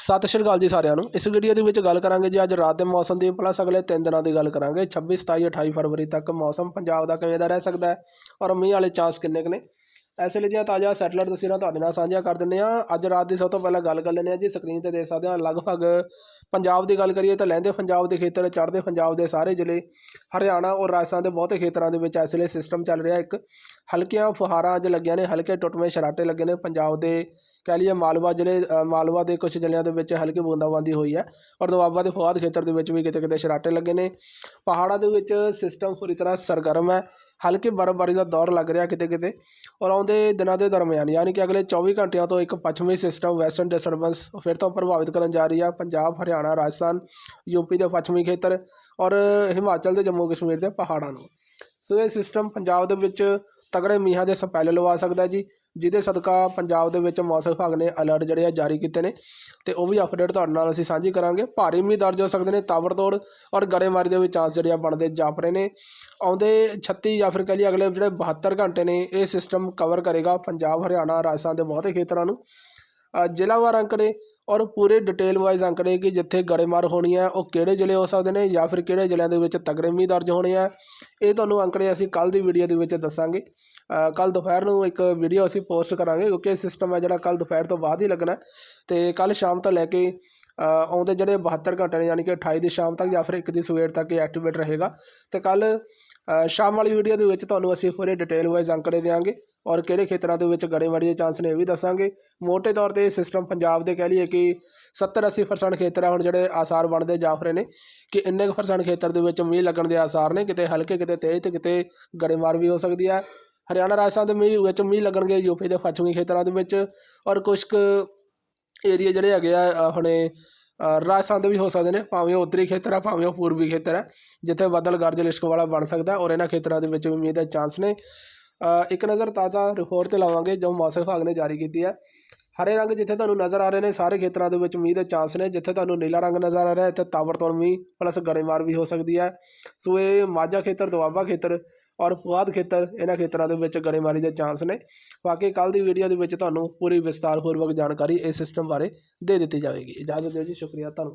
ਸਤਿ ਸ਼੍ਰੀ ਅਕਾਲ ਜੀ ਸਾਰਿਆਂ ਨੂੰ। ਇਸ ਵੀਡੀਓ ਦੇ ਵਿੱਚ ਗੱਲ ਕਰਾਂਗੇ ਜੀ ਅੱਜ ਰਾਤ ਦੇ ਮੌਸਮ ਦੀ ਪਲੱਸ ਅਗਲੇ 3 ਦਿਨਾਂ ਦੀ ਗੱਲ ਕਰਾਂਗੇ। 26 27 28 ਫਰਵਰੀ ਤੱਕ ਮੌਸਮ ਪੰਜਾਬ ਦਾ ਕਿਵੇਂ ਦਾ ਰਹਿ ਸਕਦਾ ਹੈ? ਔਰ ਮੀਂਹ ਵਾਲੇ ਚਾਂਸ ਕਿੰਨੇ ਕੁ ਨੇ? ਐਸੇ ਲਈ ਦੀਆਂ ਤਾਜ਼ਾ ਸੈਟਲਾਈਟ ਤਸਵੀਰਾਂ ਤੁਹਾਡੇ ਨਾਲ ਸਾਂਝੀਆਂ ਕਰ ਦਿੰਦੇ ਆ ਅੱਜ ਰਾਤ ਦੀ ਸਭ ਤੋਂ ਪਹਿਲਾਂ ਗੱਲ ਕਰ ਲੈਂਦੇ ਆ ਜੀ ਸਕਰੀਨ ਤੇ ਦੇਖ ਸਕਦੇ ਹਾਂ ਲਗਭਗ ਪੰਜਾਬ ਦੀ ਗੱਲ ਕਰੀਏ ਤਾਂ ਲਹਿੰਦੇ ਪੰਜਾਬ ਦੇ ਖੇਤਰ, ਚੜ੍ਹਦੇ ਪੰਜਾਬ ਦੇ ਸਾਰੇ ਜ਼ਿਲ੍ਹੇ, ਹਰਿਆਣਾ ਔਰ ਰਾਜਸਥਾਨ ਦੇ ਬਹੁਤੇ ਖੇਤਰਾਂ ਦੇ ਵਿੱਚ ਇਸ ਲਈ ਸਿਸਟਮ ਚੱਲ ਰਿਹਾ। ਇੱਕ ਹਲਕੀਆਂ ਫੁਹਾਰਾਂ ਅੱਜ ਲੱਗੀਆਂ ਨੇ, ਹਲਕੇ ਟੁੱਟਵੇਂ ਸ਼ਰਾਟੇ ਲੱਗੇ ਨੇ। ਪੰਜਾਬ ਦੇ ਕਹਿ ਲਈਏ ਮਾਲਵਾ ਜ਼ਿਲ੍ਹੇ ਮਾਲਵਾ ਦੇ ਕੁਝ ਜ਼ਿਲ੍ਹਿਆਂ ਦੇ ਵਿੱਚ ਹਲਕੀ ਬੂੰਦਾਬਾਂਦੀ ਹੋਈ ਹੈ ਔਰ ਦੁਆਬਾ ਦੇ ਫੁਆਦ ਖੇਤਰ ਦੇ ਵਿੱਚ ਵੀ ਕਿਤੇ ਕਿਤੇ ਸ਼ਰਾਟੇ ਲੱਗੇ ਨੇ। ਪਹਾੜਾਂ ਦੇ ਵਿੱਚ ਸਿਸਟਮ ਪੂਰੀ ਤਰ੍ਹਾਂ ਸਰਗਰਮ ਹੈ। ਹਲਕੀ ਬਰਫ਼ਬਾਰੀ ਦਾ ਦੌਰ ਲੱਗ ਰਿਹਾ ਕਿਤੇ ਕਿਤੇ ਔਰ ਆਉਂਦੇ ਦਿਨਾਂ ਦੇ ਦਰਮਿਆਨ, ਯਾਨੀ ਕਿ ਅਗਲੇ 24 ਘੰਟਿਆਂ ਤੋਂ ਇੱਕ ਪੱਛਮੀ ਸਿਸਟਮ ਵੈਸਟਰਨ ਡਿਸਟਰਬੈਂਸ ਫਿਰ ਤੋਂ ਪ੍ਰਭਾਵਿਤ ਕਰਨ ਜਾ ਰਹੀ ਹੈ ਪੰਜਾਬ, ਹਰਿਆਣਾ, ਰਾਜਸਥਾਨ ਯੂਪੀ ਦੇ ਪੱਛਮੀ ਖੇਤਰ ਔਰ ਹਿਮਾਚਲ ਤੇ ਜੰਮੂ ਕਸ਼ਮੀਰ ਦੇ ਪਹਾੜਾਂ ਨੂੰ। ਸੋ ਇਹ ਸਿਸਟਮ ਪੰਜਾਬ ਦੇ ਵਿੱਚ ਤਗੜੇ ਮੀਂਹਾਂ ਦੇ ਸਪੈਲ ਲਵਾ ਸਕਦਾ ਜੀ, ਜਿਹਦੇ ਸਦਕਾ ਪੰਜਾਬ ਦੇ ਵਿੱਚ ਮੌਸਮ ਵਿਭਾਗ ਨੇ ਅਲਰਟ ਜਿਹੜੇ ਆ ਜਾਰੀ ਕੀਤੇ ਨੇ ਤੇ ਉਹ ਵੀ ਅਪਡੇਟ ਤੁਹਾਡੇ ਨਾਲ ਅਸੀਂ ਸਾਂਝੀ ਕਰਾਂਗੇ। ਭਾਰੀ ਮੀਂਹ ਦਰਜ ਹੋ ਸਕਦੇ ਨੇ ਤਾਬੜਤੋੜ ਔਰ ਗੜੇਮਾਰੀ ਦੇ ਵੀ ਚਾਂਸ ਜਿਹੜੇ ਆ ਬਣਦੇ ਜਾਪ ਰਹੇ ਨੇ। ਆਉਂਦੇ 36 ਜਾਂ ਫਿਰ ਕਹ ਲਈ ਅਗਲੇ ਜਿਹੜੇ 72 ਘੰਟੇ ਨੇ, ਇਹ ਸਿਸਟਮ ਕਵਰ ਕਰੇਗਾ ਪੰਜਾਬ, ਹਰਿਆਣਾ, ਰਾਜਸਥਾਨ ਦੇ ਬਹੁਤੇ ਖੇਤਰਾਂ ਨੂੰ। ਜ਼ਿਲ੍ਹਾਵਾਰ ਅੰਕੜੇ ਔਰ ਪੂਰੇ ਡਿਟੇਲ ਵਾਈਜ਼ ਅੰਕੜੇ ਕਿ ਜਿੱਥੇ ਗੜੇਮਾਰ ਹੋਣੀ ਹੈ, ਉਹ ਕਿਹੜੇ ਜ਼ਿਲ੍ਹੇ ਹੋ ਸਕਦੇ ਨੇ ਜਾਂ ਫਿਰ ਕਿਹੜੇ ਜ਼ਿਲ੍ਹਿਆਂ ਦੇ ਵਿੱਚ ਤਗੜੇ ਮੀਂਹ ਦਰਜ ਹੋਣੇ ਆ। ਇਹ ਤੁਹਾਨੂੰ ਅੰਕੜੇ ਅਸੀਂ ਕੱਲ ਦੀ ਵੀਡੀਓ ਦੇ ਵਿੱਚ ਦੱਸਾਂਗੇ। ਕੱਲ ਦੁਪਹਿਰ ਨੂੰ ਇੱਕ ਵੀਡੀਓ ਅਸੀਂ ਪੋਸਟ ਕਰਾਂਗੇ, ਕਿਉਂਕਿ ਇਹ ਸਿਸਟਮ ਹੈ ਜਿਹੜਾ ਕੱਲ ਦੁਪਹਿਰ ਤੋਂ ਬਾਅਦ ਹੀ ਲੱਗਣਾ ਹੈ। ਤੇ ਕੱਲ ਸ਼ਾਮ ਤੋਂ ਲੈ ਕੇ ਆਉਂਦੇ ਜਿਹੜੇ 72 ਘੰਟੇ ਨੇ ਯਾਨੀ ਕਿ 28 ਦੀ ਸ਼ਾਮ ਤੱਕ ਜਾਂ ਫਿਰ 1 ਦੀ ਸਵੇਰ ਤੱਕ ਇਹ ਐਕਟੀਵੇਟ ਰਹੇਗਾ। ਤੇ ਕੱਲ ਸ਼ਾਮ ਵਾਲੀ ਵੀਡੀਓ ਦੇ ਵਿੱਚ ਤੁਹਾਨੂੰ ਅਸੀਂ ਪੂਰੇ ਡਿਟੇਲ ਵਾਈਜ਼ ਅੰਕੜੇ ਦੇਵਾਂਗੇ ਔਰ ਕਿਹੜੇ ਖੇਤਰਾਂ ਦੇ ਵਿੱਚ ਗੜੇਮਾਰੀ ਦੇ ਚਾਂਸ ਨੇ ਇਹ ਵੀ ਦੱਸਾਂਗੇ। ਮੋٹے ਤੌਰ ਤੇ ਸਿਸਟਮ ਪੰਜਾਬ ਦੇ ਕਹਿ ਲਈਏ ਕਿ 70-80% ਖੇਤਰ ਹੁਣ ਜਿਹੜੇ ਆਸਾਰ ਬਣਦੇ ਜਾਫ ਰਹੇ ਨੇ ਕਿ ਇੰਨੇ ਕੁ ਪਰਸੈਂਟ ਖੇਤਰ ਦੇ ਵਿੱਚ ਮੀਂਹ ਲੱਗਣ ਦੇ ਆਸਾਰ ਨੇ, ਕਿਤੇ ਹਲਕੇ, ਕਿਤੇ ਤੇਜ਼ ਤੇ ਕਿਤੇ ਗੜੇਮਾਰ ਵੀ ਹੋ ਸਕਦੀ ਹੈ ਹਰਿਆਣਾ, ਰਾਜਸਥਾਨ ਦੇ ਮੀਂਹ ਵਿੱਚ ਮੀਂਹ ਲੱਗਣਗੇ ਯੂਪੀ ਦੇ ਪੱਛਮੀ ਖੇਤਰਾਂ ਦੇ ਵਿੱਚ ਔਰ ਕੁਝ ਕੁ ਏਰੀਆ ਜਿਹੜੇ ਹੈਗੇ ਆ, ਆਪਣੇ ਰਾਜਸਥਾਨ ਦੇ ਵੀ ਹੋ ਸਕਦੇ ਨੇ, ਭਾਵੇਂ ਉਹ ਉੱਤਰੀ ਖੇਤਰ ਆ, ਭਾਵੇਂ ਉਹ ਪੂਰਬੀ ਖੇਤਰ ਹੈ ਜਿੱਥੇ ਬੱਦਲ ਗਰਜ ਲਿਸ਼ਕ ਵਾਲਾ ਬਣ ਸਕਦਾ ਔਰ ਇਹਨਾਂ ਖੇਤਰਾਂ ਦੇ ਵਿੱਚ ਵੀ ਮੀਂਹ ਦੇ ਚਾਂਸ ਨੇ। ਇੱਕ ਨਜ਼ਰ ਤਾਜ਼ਾ ਰਿਪੋਰਟ ਤੇ ਲਾਵਾਂਗੇ ਜੋ ਮੌਸਮ ਵਿਭਾਗ ਨੇ ਜਾਰੀ ਕੀਤੀ ਹੈ। ਹਰੇ ਰੰਗ ਜਿੱਥੇ ਤੁਹਾਨੂੰ ਨਜ਼ਰ ਆ ਰਹੇ ਨੇ ਸਾਰੇ ਖੇਤਰਾਂ ਦੇ ਵਿੱਚ ਮੀਂਹ ਦੇ ਚਾਂਸ ਨੇ। ਜਿੱਥੇ ਤੁਹਾਨੂੰ ਨੀਲਾ ਰੰਗ ਨਜ਼ਰ ਆ ਰਿਹਾ, ਇੱਥੇ ਤਾਬੜਤੋੜ ਮੀਂਹ ਪਲੱਸ ਗੜੇਮਾਰ ਵੀ ਹੋ ਸਕਦੀ ਹੈ। ਸੋ ਇਹ ਮਾਝਾ ਖੇਤਰ, ਦੁਆਬਾ ਖੇਤਰ ਔਰ ਪੁਆਧ ਖੇਤਰ, ਇਹਨਾਂ ਖੇਤਰਾਂ ਦੇ ਵਿੱਚ ਗੜੇਮਾਰੀ ਦੇ ਚਾਂਸ ਨੇ। ਬਾਕੀ ਕੱਲ ਦੀ ਵੀਡੀਓ ਦੇ ਵਿੱਚ ਤੁਹਾਨੂੰ ਪੂਰੀ ਵਿਸਤਾਰਪੂਰਵਕ ਜਾਣਕਾਰੀ ਇਸ ਸਿਸਟਮ ਬਾਰੇ ਦੇ ਦਿੱਤੀ ਜਾਵੇਗੀ। ਇਜਾਜ਼ਤ ਦਿਓ ਜੀ, ਸ਼ੁਕਰੀਆ, ਧੰਨਵਾਦ।